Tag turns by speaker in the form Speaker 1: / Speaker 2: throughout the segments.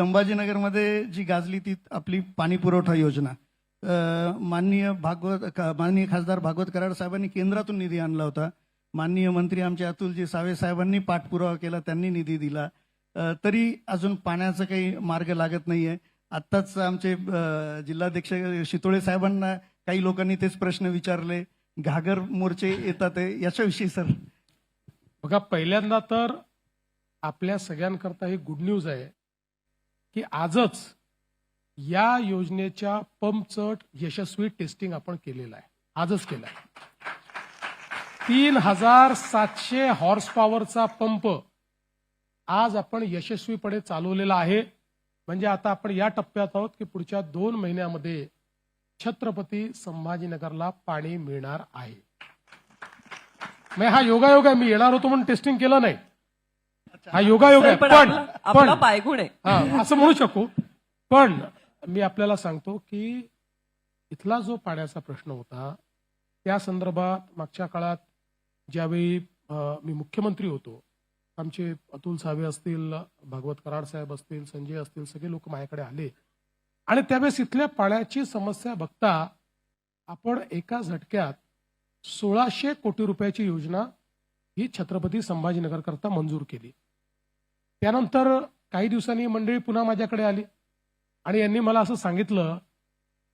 Speaker 1: संभाजीनगरमध्ये जी गाजली ती आपली पाणी पुरवठा योजना. माननीय भागवत माननीय खासदार भागवत कराड साहेबांनी केंद्रातून निधी आणला होता. माननीय मंत्री आमचे अतुलजी सावे साहेबांनी पाठपुरावा केला त्यांनी निधी दिला. तरी अजून पाण्याचा काही मार्ग लागत नाहीये. आत्ताच आमचे जिल्हाध्यक्ष शितोळे साहेबांना काही लोकांनी तेच प्रश्न विचारले. घागर मोर्चे येतात याच्याविषयी सर.
Speaker 2: बघा पहिल्यांदा तर आपल्या सगळ्यांकरता ही गुड न्यूज आहे. की आजच या योजनेच्या पंपचं यशस्वी टेस्टिंग आपण केलेलं आहे. आजच केलं आहे तीन हजार सातशे हॉर्स पॉवरचा पंप आज आपण यशस्वीपणे चालवलेला आहे. म्हणजे आता आपण या टप्प्यात आहोत की पुढच्या दोन महिन्यामध्ये छत्रपती संभाजीनगरला पाणी मिळणार आहे. नाही हा योगायोग आहे मी येणार होतो म्हणून टेस्टिंग केलं नाही. हा योगायोग आहे.
Speaker 3: पण
Speaker 2: पण
Speaker 3: आपला- आपला
Speaker 2: पण.
Speaker 3: पायगुण आहे.
Speaker 2: हा, असं म्हणू शकू. पण मी आपल्याला सांगतो की इथला जो पाण्याचा प्रश्न होता त्या संदर्भात मागच्या काळात ज्यावेळी अं, मी मुख्यमंत्री होतो आमचे अतुल सावे असतील भागवत कराड साहेब असतील संजय असतील सगळे लोक माझ्याकडे आले. आणि त्यावेळेस इथल्या पाण्याची समस्या बघता आपण एका झटक्यात सोळाशे कोटी रुपयाची योजना ही छत्रपती संभाजीनगर करता मंजूर केली. त्यानंतर काही दिवसांनी मंडळी पुन्हा माझ्याकडे आली. आणि यांनी मला असं सांगितलं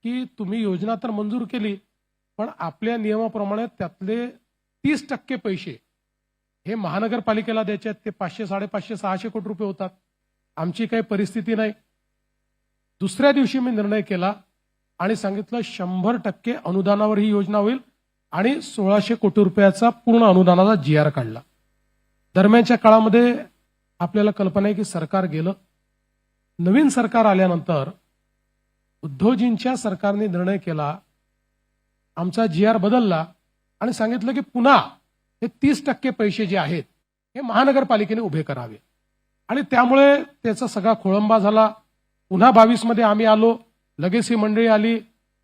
Speaker 2: की तुम्ही योजना तर मंजूर केली पण आपल्या नियमाप्रमाणे त्यातले तीस टक्के पैसे हे महानगरपालिकेला द्यायचे आहेत. ते पाचशे साडेपाचशे सहाशे कोटी रुपये होतात. आमची काही परिस्थिती नाही. दुसऱ्या दिवशी मी निर्णय केला आणि सांगितलं शंभर टक्के अनुदानावर ही योजना होईल आणि सोळाशे कोटी रुपयाचा पूर्ण अनुदानाचा जी आर काढला. दरम्यानच्या काळामध्ये आपल्याला कल्पना आहे की सरकार गेलं. नवीन सरकार आल्यानंतर उद्धवजींच्या सरकारने निर्णय केला. आमचा जी आर बदलला आणि सांगितलं की पुन्हा हे तीस टक्के पैसे जे आहेत हे महानगरपालिकेने उभे करावे. आणि त्यामुळे त्याचा सगळा खोळंबा झाला. पुन्हा बावीसमध्ये आम्ही आलो. लगेच ही मंडळी आली.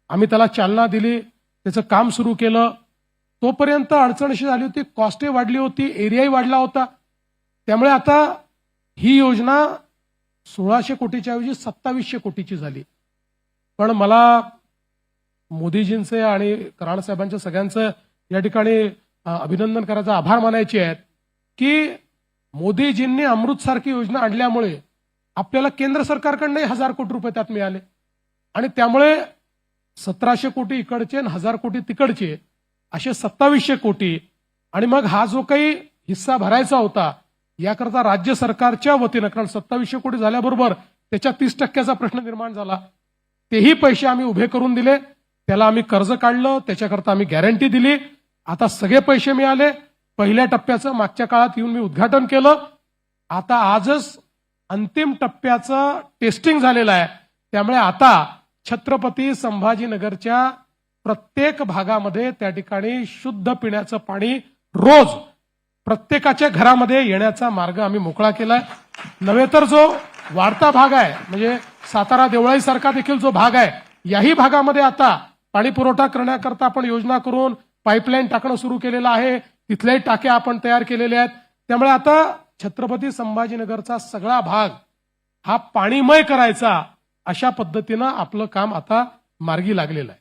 Speaker 2: आम्ही त्याला चालना दिली. त्याचं काम सुरू केलं. तोपर्यंत अडचण अशी झाली होती. कॉस्टही वाढली होती. एरियाही वाढला होता. त्यामुळे आता ही योजना सोळाशे कोटीच्या ऐवजी सत्तावीसशे कोटीची झाली. पण मला मोदीजींचे आणि कराड साहेबांच्या सगळ्यांचं या ठिकाणी अभिनंदन करायचं आभार मानायचे आहेत की मोदीजींनी अमृतसारखी योजना आणल्यामुळे आपल्याला केंद्र सरकारकडनंही हजार कोटी रुपये त्यात मिळाले. आणि त्यामुळे सतराशे कोटी इकडचे आणि हजार कोटी तिकडचे असे सत्तावीसशे कोटी आणि मग हा जो काही हिस्सा भरायचा होता याकरता राज्य सरकारच्या वतीनं कारण सत्तावीसशे कोटी झाल्याबरोबर त्याच्या तीस टक्क्याचा प्रश्न निर्माण झाला. तेही पैसे आम्ही उभे करून दिले. त्याला आम्ही कर्ज काढलं. त्याच्याकरता आम्ही गॅरंटी दिली. आता सगळे पैसे मिळाले. पहिल्या टप्प्याचं मागच्या काळात येऊन मी उद्घाटन केलं. आता आजच अंतिम टप्प्याचं टेस्टिंग झालेलं आहे. त्यामुळे आता छत्रपती संभाजीनगरच्या प्रत्येक भागामध्ये त्या ठिकाणी शुद्ध पिण्याचं पाणी रोज प्रत्येकाच्या घरामध्ये येण्याचा मार्ग आम्ही मोकळा केलाय. नव्हे तर जो वाढता भाग आहे म्हणजे सातारा देवळाई सारखा देखील जो भाग आहे याही भागामध्ये आता पाणी पुरवठा करण्याकरता आपण योजना करून पाईपलाईन टाकणं सुरू केलेलं आहे. तिथल्याही टाक्या आपण तयार केलेल्या आहेत. त्यामुळे आता छत्रपती संभाजीनगरचा सगळा भाग हा पाणीमय करायचा अशा पद्धतीनं आपलं काम आता मार्गी लागलेलं आहे.